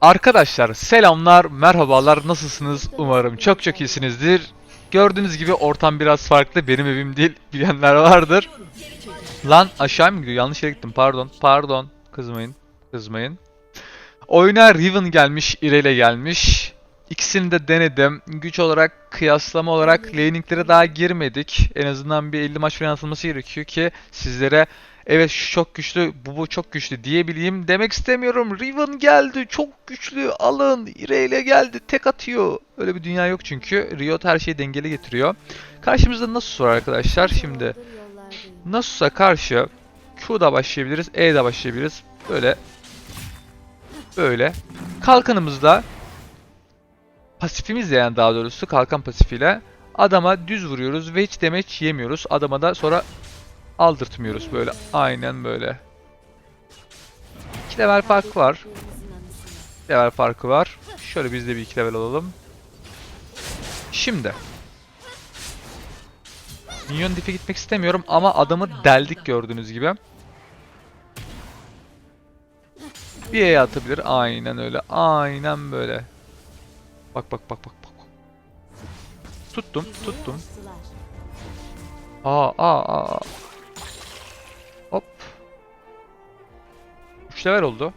Arkadaşlar selamlar, merhabalar, nasılsınız? Umarım çok çok iyisinizdir. Gördüğünüz gibi ortam biraz farklı, benim evim değil, bilenler vardır. Lan aşağı mı gidiyor? Yanlış yere gittim, pardon, pardon. Kızmayın, kızmayın. Oyuna Riven gelmiş, Irelia gelmiş. İkisini de denedim. Güç olarak, kıyaslama olarak laninglere daha girmedik. En azından bir 50 maç falan atılması gerekiyor ki sizlere evet şu çok güçlü, bu bu çok güçlü diyebileyim demek istemiyorum. Riven geldi, çok güçlü, alın. Irelia geldi, tek atıyor. Öyle bir dünya yok çünkü. Riot her şeyi dengeli getiriyor. Karşımızda Nasus var arkadaşlar. Şimdi Nasus'a karşı Q'da başlayabiliriz, E'da başlayabiliriz. Böyle böyle. Kalkanımızda pasifimizle yani daha doğrusu kalkan pasifiyle adama düz vuruyoruz ve hiç damage yemiyoruz. Adama da sonra aldırtmıyoruz böyle. Aynen böyle. 2 level fark var. Level farkı var. Şöyle biz de bir 2 level alalım. Şimdi. Minyon dife gitmek istemiyorum ama adamı deldik gördüğünüz gibi. Bir E atabilir. Aynen öyle. Aynen böyle. Bak bak bak bak bak. Tuttum, tuttum. Aa aa aa. 3 level oldu.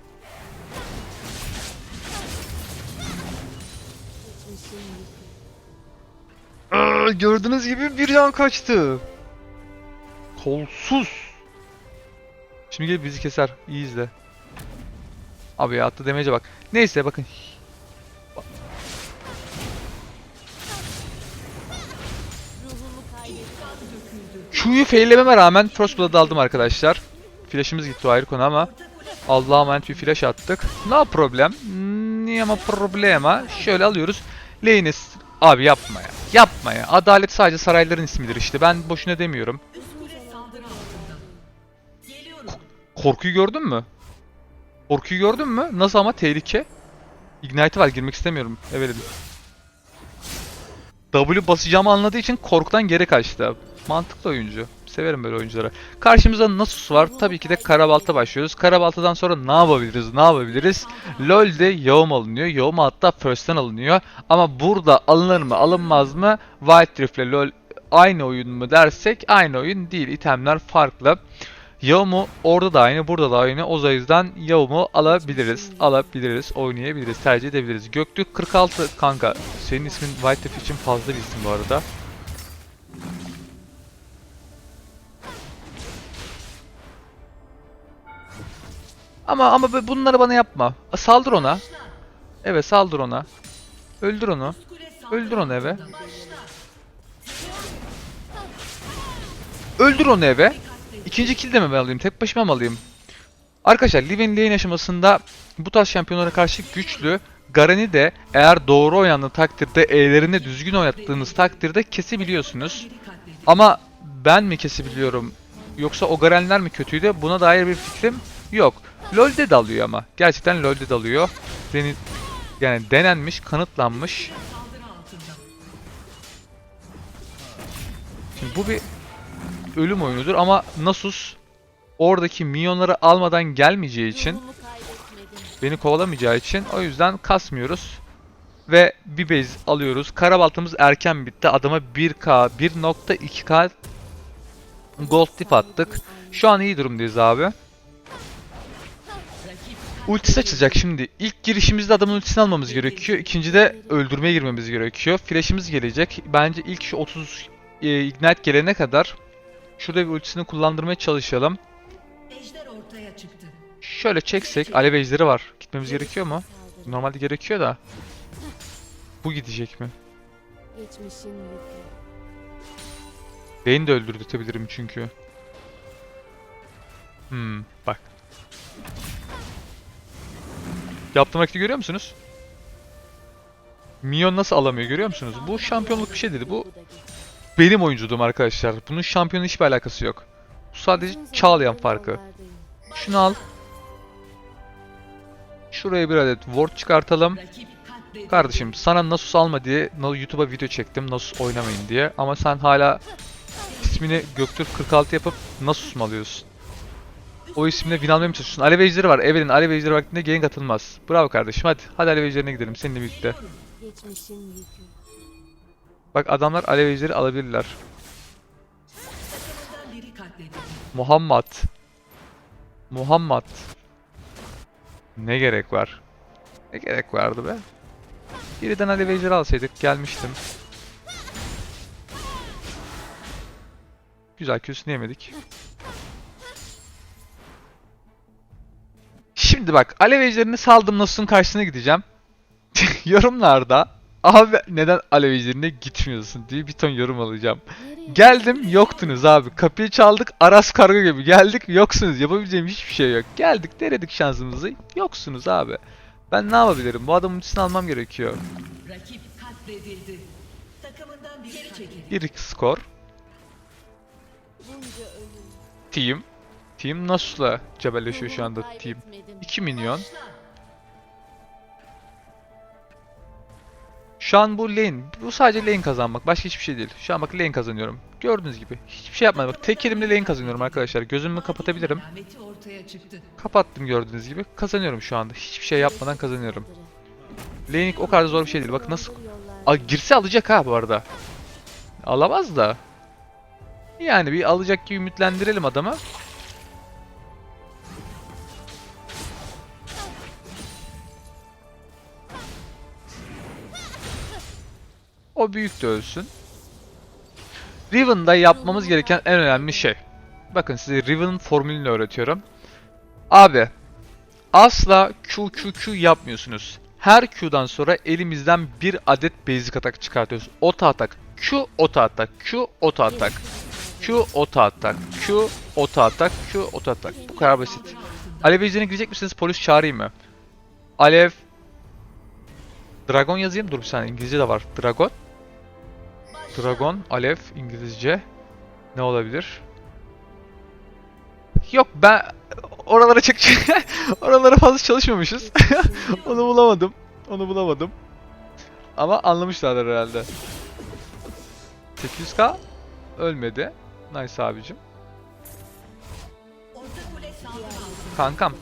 Aa, gördüğünüz gibi bir can kaçtı. Kolsuz. Şimdi gelip bizi keser. İyi izle. Abi ya attı demece bak. Neyse bakın. Q'yu faillememe rağmen Frostblood'u aldım arkadaşlar. Flash'ımız gitti o ayrı konu ama Allah'a emanet bir flash attık. No problem. Niye ama problema. Şöyle alıyoruz. Lane'is Abi yapma ya. Yapma ya. Adalet sadece sarayların ismidir işte. Ben boşuna demiyorum. Ko- korkuyu gördün mü? Korkuyu gördün mü? Nasıl ama tehlike? Ignite var girmek istemiyorum. Evet. W basacağımı anladığı için korkudan geri kaçtı. Mantıklı oyuncu. Severim böyle oyuncuları. Karşımızda Nasus var. Tabii ki de Karabalta başlıyoruz. Karabalta'dan sonra ne yapabiliriz? Ne yapabiliriz? LoL'de Yawm alınıyor. Yawm hatta First'ten alınıyor. Ama burada alınır mı alınmaz mı? Wild Rift'le LoL aynı oyun mu dersek aynı oyun değil. İtemler farklı. Yawm'u orada da aynı, burada da aynı. O yüzden Yawm'u alabiliriz. Alabiliriz, oynayabiliriz, tercih edebiliriz. Göktürk 46 kanka. Senin ismin White Rift için fazla bir isim bu arada. Ama ama bu- bunları bana yapma. Saldır ona. Evet saldır ona. Öldür onu. Öldür onu eve. Öldür onu eve. İkinci kill de mi alayım? Tek başıma mı alayım? Arkadaşlar Living Lane aşamasında bu tarz şampiyonlara karşı güçlü. Garen'i de eğer doğru oynandığı takdirde E'lerini düzgün oynattığınız takdirde kesebiliyorsunuz. Ama ben mi kesebiliyorum yoksa o Garen'ler mi kötüydü buna dair bir fikrim yok. LoL'de de alıyor ama. Gerçekten LoL'de de alıyor. Deni yani denenmiş, kanıtlanmış. Şimdi bu bir ölüm oyunudur ama Nasus oradaki minyonları almadan gelmeyeceği için beni kovalamayacağı için o yüzden kasmıyoruz. Ve bir base alıyoruz. Karabaltamız erken bitti. Adama 1k, 1.2k gold tip attık. Şu an iyi durumdayız abi. Ultisi açılacak şimdi. İlk girişimizde adamın ultisini almamız gerekiyor. İkincide öldürmeye girmemiz gerekiyor. Flash'imiz gelecek. Bence ilk şu 30 e, ignite gelene kadar şurada bir ultisini kullandırmaya çalışalım. Ejder ortaya çıktı. Şöyle çeksek alev ejderi var. Gitmemiz gerekiyor mu? Normalde gerekiyor da. Bu gidecek mi? Beni de öldürtebilirim çünkü. Hmm, bak. Yaptığım hareketi görüyor musunuz? Minyon nasıl alamıyor görüyor musunuz? Bu şampiyonluk bir şey dedi. Bu benim oyunculuğum arkadaşlar. Bunun şampiyonla hiçbir alakası yok. Bu sadece çağlayan farkı. Şunu al. Şuraya bir adet ward çıkartalım. Kardeşim sana Nasus alma diye YouTube'a video çektim Nasus oynamayın diye. Ama sen hala ismini Göktürk 46 yapıp Nasus mu alıyorsun? O isimle win almaya mı çalışıyorsun? Alev ejderi var. Evelyn Alev ejderi vaktinde gank atılmaz. Bravo kardeşim hadi. Hadi Alev ejderine gidelim seninle birlikte. Bak adamlar Alev ejderi alabilirler. Muhammed. Muhammed. Ne gerek var? Ne gerek vardı be? Biriden Alev ejderi alsaydık gelmiştim. Güzel küsünü yemedik. Şimdi bak Alev ejderini saldım Nasus'un karşısına gideceğim. Yorumlarda abi neden Alev ejderine gitmiyorsun diye bir ton yorum alacağım. Geldim yoktunuz abi. Kapıyı çaldık Aras kargo gibi. Geldik yoksunuz. Yapabileceğim hiçbir şey yok. Geldik denedik şansımızı. Yoksunuz abi. Ben ne yapabilirim? Bu adamın ultisini almam gerekiyor. Rakip katledildi. Takımından biri çekildi. Bir skor. Team. Team Nasus'la cebelleşiyor şu anda team. kaybetmedim. 2 milyon. Başla. Şu an bu lane. Bu sadece lane kazanmak. Başka hiçbir şey değil. Şu an bak lane kazanıyorum. Gördüğünüz gibi. Hiçbir şey yapmadım. Bak tek elimle lane kazanıyorum arkadaşlar. Gözümü kapatabilirim. Kapattım gördüğünüz gibi. Kazanıyorum şu anda. Hiçbir şey yapmadan kazanıyorum. Laning o kadar zor bir şey değil. Bak nasıl A, girse alacak ha bu arada. Alamaz da. Yani bir alacak gibi ümitlendirelim adamı. O büyük de ölsün. Riven'da yapmamız gereken en önemli şey. Bakın size Riven'ın formülünü öğretiyorum. Abi asla Q Q Q yapmıyorsunuz. Her Q'dan sonra elimizden bir adet basic atak çıkartıyoruz. Ota atak, Q ota atak, Q ota atak, Q ota atak, Q ota atak, Q ota atak. Bu kadar basit. Alev ejderine girecek misiniz? Polis çağırayım mı? Alev Dragon yazayım. Dur bir saniye İngilizce de var. Dragon. Dragon, Alev İngilizce. Ne olabilir? Yok ben oralara çok oralara fazla çalışmamışız. Onu bulamadım. Onu bulamadım. Ama anlamışlardır herhalde. 800k ölmedi. Nice abicim. Kankam.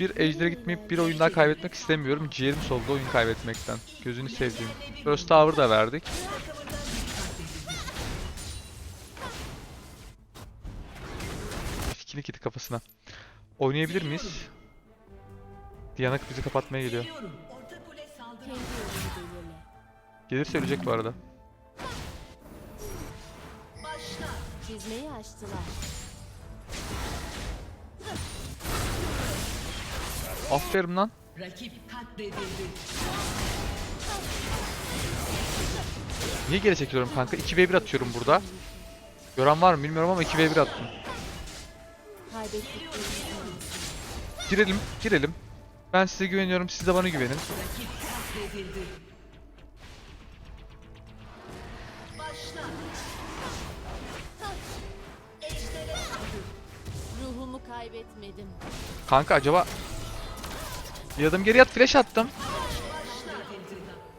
Bir ejdere gitmeyip bir oyun daha kaybetmek istemiyorum. Ciğerim soldu oyun kaybetmekten. Gözünü sevdiğim. First Tower da verdik. Fikini kiti kafasına. Oynayabilir miyiz? Diana bizi kapatmaya geliyor. Gelirse ölecek bu arada. Çizmeyi açtılar. Aferin lan. Rakip katledildi. Niye geri çekiliyorum kanka? 2v1 atıyorum burada. Gören var mı bilmiyorum ama 2v1 attım. Girelim, girelim. Ben size güveniyorum, siz de bana güvenin. Rakip katledildi. Başla. Ejder'e saldır. Ruhumu kaybetmedim. Kanka acaba... Bir adım geri at, flash attım.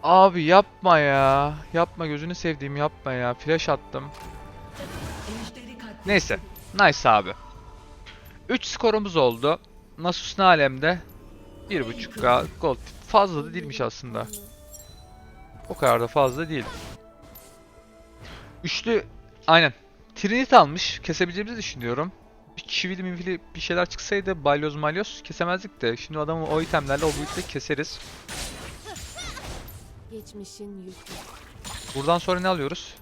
Abi yapma ya. Yapma gözünü sevdiğim yapma ya. Flash attım. Neyse. Nice abi. 3 skorumuz oldu. Nasus ne alemde? 1.5k gold. Fazla da değilmiş aslında. O kadar da fazla değil. Üçlü aynen. Trinit almış. Kesebileceğimizi düşünüyorum. Bir çivili mivili bir şeyler çıksaydı balyoz malyoz kesemezdik de. Şimdi adamı o itemlerle o büyükle keseriz. Geçmişin yükü. Buradan sonra ne alıyoruz?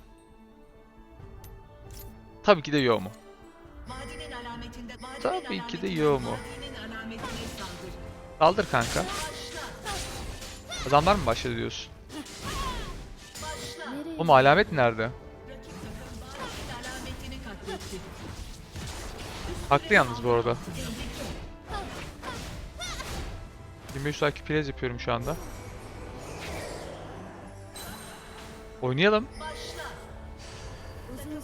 Tabii ki de yo mu? Tabii ki de yo mu? vadinin alametine saldır. Kaldır kanka. Adamlar mı başladı diyorsun? Oğlum alamet nerede? Haklı yalnız bu arada. 25 takip plays yapıyorum şu anda. Oynayalım. Başla. Uzun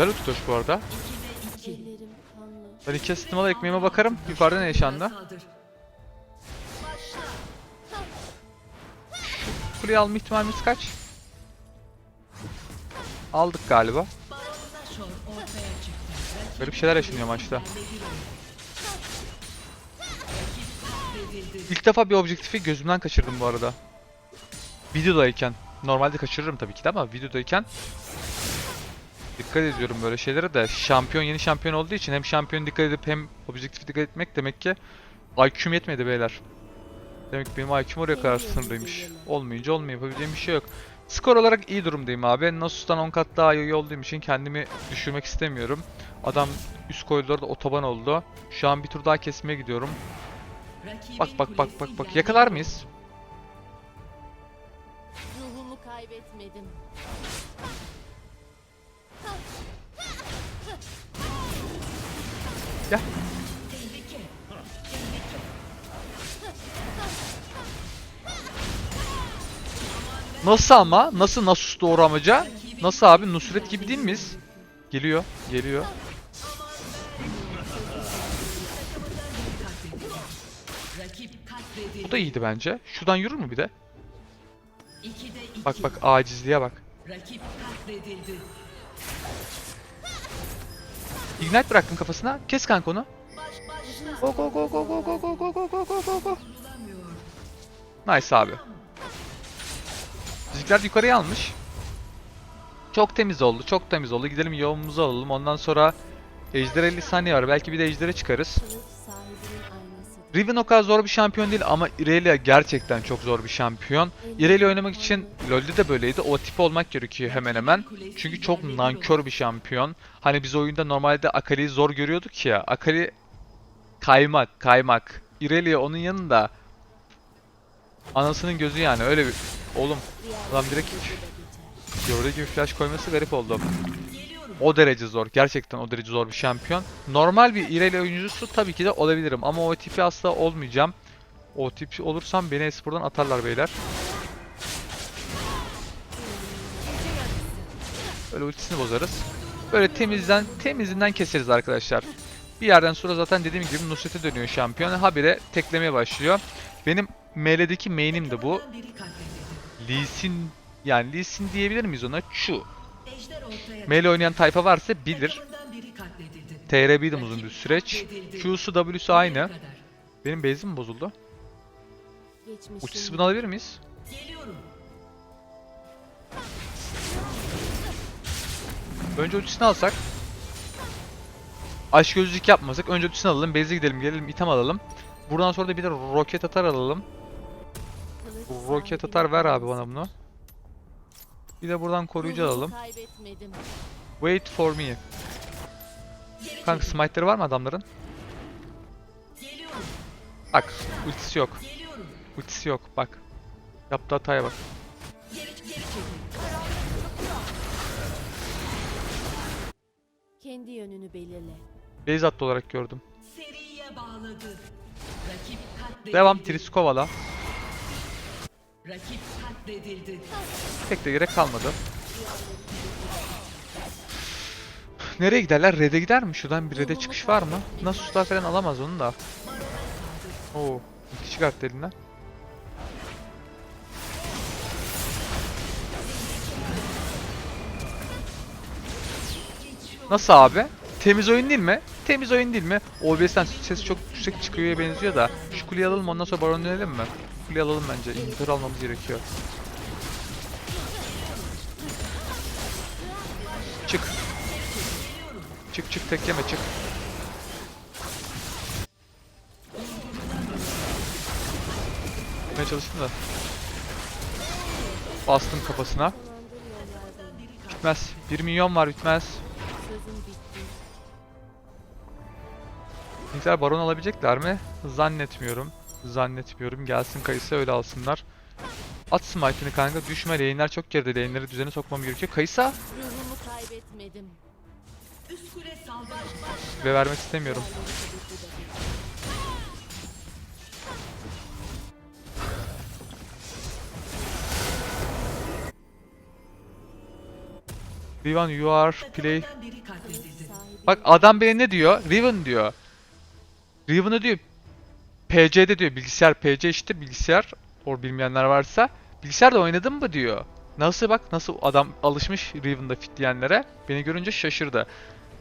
Güzel bir tutuş bu arada. Ben iki asistim al ekmeğime bakarım. Yukarıda ne yaşandı? Şu kuleyi alma ihtimalimiz kaç? Aldık galiba. Garip şeyler yaşanıyor maçta. İlk defa bir objektifi gözümden kaçırdım bu arada. Videodayken. Normalde kaçırırım tabii ki de ama videodayken dikkat ediyorum böyle şeylere de. Şampiyon yeni şampiyon olduğu için hem şampiyon dikkat edip hem objektife dikkat etmek demek ki IQ'm yetmedi beyler. Demek ki benim IQ'm oraya kadar sınırlıymış. Olmayınca olmuyor yapabileceğim bir şey yok. Skor olarak iyi durumdayım abi. Nasus'tan 10 kat daha iyi olduğum için kendimi düşürmek istemiyorum. Adam üst koridorda otoban oldu. Şu an bir tur daha kesmeye gidiyorum. Bak bak bak bak bak yakalar mıyız? Ruhumu kaybetmedim. Gel. Nasıl ama? Nasıl Nasus doğru amaca? Nasıl abi? Nusret gibi değil miyiz? Geliyor, geliyor. Bu da iyiydi bence. Şuradan yürür mü bir de? Bak bak acizliğe bak. Rakip katledildi. Ignite bıraktım kafasına. Kes kanka onu. Go go go go go go go go go go go go go. Nice abi. Bizimkiler yukarıya almış. Çok temiz oldu, çok temiz oldu. Gidelim yoğunumuzu alalım. Ondan sonra Ejder 50 saniye var. Belki bir de Ejder'e çıkarız. Riven o kadar zor bir şampiyon değil ama Irelia gerçekten çok zor bir şampiyon. Irelia oynamak için LoL'de de böyleydi. O tip olmak gerekiyor hemen hemen. Çünkü çok nankör bir şampiyon. Hani biz oyunda normalde Akali'yi zor görüyorduk ya. Akali kaymak, kaymak. Irelia onun yanında anasının gözü yani öyle bir... Oğlum Adam direkt. Gördüğü gibi flash koyması garip oldu. O derece zor. Gerçekten o derece zor bir şampiyon. Normal bir Irelia oyuncusu tabii ki de olabilirim. Ama o tipi asla olmayacağım. O tip olursam beni espordan atarlar beyler. Böyle ultisini bozarız. Böyle temizden temizinden keseriz arkadaşlar. Bir yerden sonra zaten dediğim gibi Nusret'e dönüyor şampiyon. Habire teklemeye başlıyor. Benim ML'deki main'im de bu. Lee Sin yani Lee Sin diyebilir miyiz ona? Şu. Melee oynayan tayfa varsa bilir. TRB'dim uzun bir süreç. Q'su W'su aynı. Benim base'im mi bozuldu? Ultisi bunu alabilir miyiz? Geliyorum. Önce ultisini alsak. Aşk gözlük yapmasak. Önce ultisini alalım. Base'e gidelim. Gelelim item alalım. Buradan sonra da bir de roket atar alalım. Roket atar ver abi bana bunu. Bir de buradan koruyucu alalım. kaybetmedim. Wait for me. Kanka çekil. smite'leri var mı adamların? Bak ultisi yok. Ultisi yok bak. Yaptığı hataya bak. Kendi yönünü belirle. Base attı olarak gördüm. Devam Tris kovala. Rakip katledildi. Pek de gerek kalmadı. Nereye giderler? Red'e gider mi? Şuradan bir Red'e çıkış var mı? Nasus'lar falan alamaz onu da. Oo, iki çıkarttı elinden. Nasıl abi? Temiz oyun değil mi? Temiz oyun değil mi? OBS'ten ses çok yüksek çıkıyor benziyor da. Şu kuleyi alalım ondan sonra baron dönelim mi? Kuleyi alalım bence. İnter almamız gerekiyor. Çık. Çık çık tek yeme çık. Yapmaya çalıştım da. Bastım kafasına. Bitmez. 1 milyon var bitmez. Bizimkiler baron alabilecekler mi? Zannetmiyorum. Zannetmiyorum. Gelsin Kayısı öyle alsınlar. At smite'ini kanka. Düşme. Lane'ler çok geride. Lane'leri düzene sokmam gerekiyor. Kayısa Ruhumu kaybetmedim. Ve vermek istemiyorum. Riven you are play. Bak adam beni ne diyor? Riven diyor. Riven'ı diyor. PC'de diyor. Bilgisayar PC işte bilgisayar. O bilmeyenler varsa. Bilgisayarda oynadın mı diyor. Nasıl bak nasıl adam alışmış Riven'da fit diyenlere. Beni görünce şaşırdı.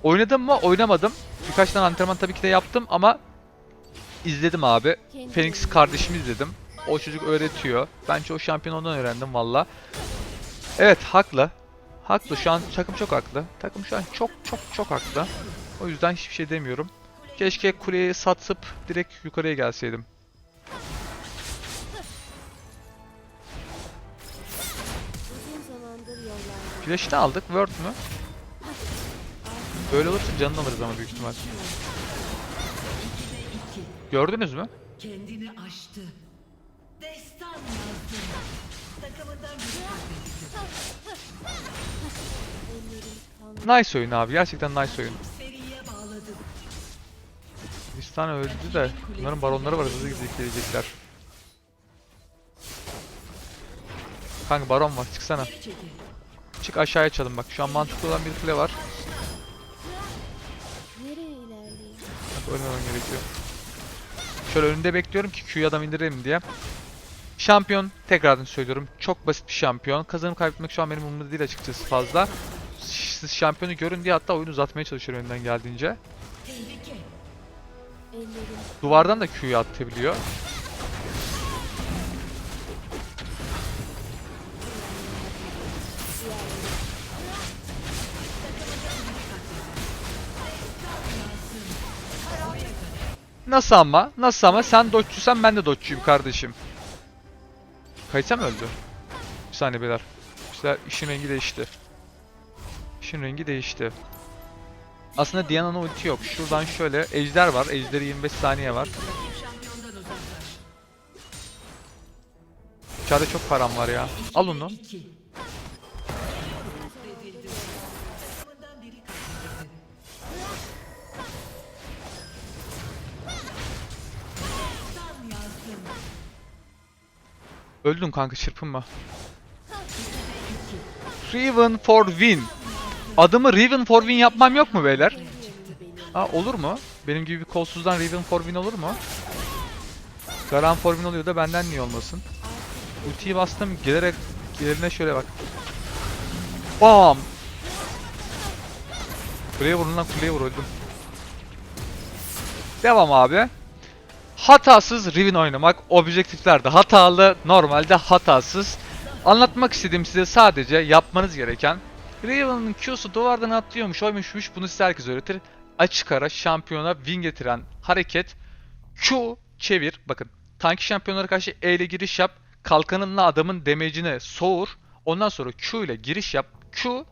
Oynadım mı? Oynamadım. Birkaç tane antrenman tabii ki de yaptım ama izledim abi. Phoenix kardeşimi izledim. O çocuk öğretiyor. Ben çoğu şampiyon ondan öğrendim valla. Evet haklı. Haklı şu an takım çok haklı. Takım şu an çok çok çok haklı. O yüzden hiçbir şey demiyorum. Keşke kuleyi satıp direkt yukarıya gelseydim. yollarda. Flash'ını aldık. Word mü? Böyle olursa canını alırız ama büyük ihtimal. Gördünüz mü? Kendini aştı. Destan yazdı. Takımından. Nice oyun abi. Gerçekten nice oyun. Tristan öldü de bunların baronları var hızlı gidecek gelecekler. Kanka baron var çıksana. Çık aşağıya çalın bak. Şu an mantıklı olan bir kule var. Bak ölmemem gerekiyor. Şöyle önünde bekliyorum ki Q'yu adam indirelim diye. Şampiyon tekrardan söylüyorum. Çok basit bir şampiyon. Kazanıp kaybetmek şu an benim umurumda değil açıkçası fazla. Siz şampiyonu görün diye hatta oyunu uzatmaya çalışıyorum önden geldiğince. Duvardan da Q'yu atabiliyor. Nasıl ama? Nasıl ama? Sen dodge'cusan ben de dodge'cuyum kardeşim. Kayıtsa öldü? Bir saniye beyler. İşte işin rengi değişti. İşin rengi değişti. Aslında Diana'nın ulti yok. Şuradan şöyle ejder var. Ejderi 25 saniye var. İçeride çok param var ya. Al onu. Öldün kanka çırpınma. Riven for win. Adımı Riven for win yapmam yok mu beyler? Ha olur mu? Benim gibi bir kolsuzdan Riven for win olur mu? Garan for win oluyor da benden niye olmasın? Ultiyi bastım gelerek gelerine şöyle bak. Bam! Kuleye vurun lan kuleye vur öldüm. Devam abi. Hatasız Riven oynamak objektiflerde hatalı, normalde hatasız. Anlatmak istediğim size sadece yapmanız gereken Riven'ın Q'su duvardan atlıyormuş, oymuşmuş bunu size herkes öğretir. Açık ara şampiyona win getiren hareket Q çevir. Bakın tanki şampiyonlara karşı E ile giriş yap. Kalkanınla adamın damage'ini soğur. Ondan sonra Q ile giriş yap. Q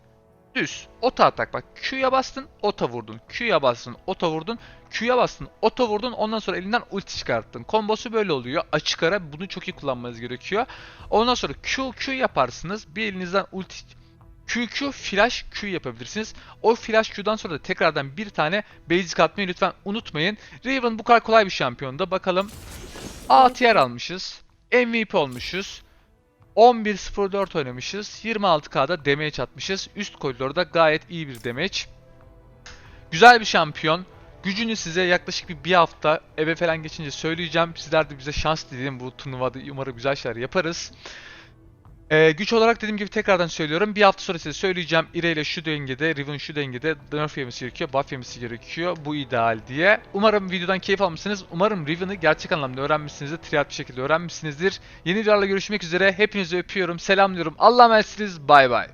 düz. Ota atak bak. Q'ya bastın, ota vurdun. Q'ya bastın, ota vurdun. Q'ya bastın, ota vurdun. Ondan sonra elinden ulti çıkarttın. Kombosu böyle oluyor. Açık ara bunu çok iyi kullanmanız gerekiyor. Ondan sonra Q, Q yaparsınız. Bir elinizden ulti QQ flash Q yapabilirsiniz. O flash Q'dan sonra da tekrardan bir tane basic atmayı lütfen unutmayın. Riven bu kadar kolay bir şampiyonda. Bakalım. A tier almışız. MVP olmuşuz. 11.04 oynamışız. 26k'da damage atmışız. Üst koridorda gayet iyi bir damage. Güzel bir şampiyon. Gücünü size yaklaşık bir, bir hafta eve falan geçince söyleyeceğim. Sizler de bize şans dileyin bu turnuvada. Umarım güzel şeyler yaparız. Ee, güç olarak dediğim gibi tekrardan söylüyorum. Bir hafta sonra size söyleyeceğim. Ire ile şu dengede, Riven şu dengede nerf yemesi gerekiyor, buff yemesi gerekiyor. Bu ideal diye. Umarım videodan keyif almışsınız. Umarım Riven'ı gerçek anlamda öğrenmişsinizdir. Triad bir şekilde öğrenmişsinizdir. Yeni videolarla görüşmek üzere. Hepinizi öpüyorum, selamlıyorum. Allah'a emanetsiniz. Bay bay.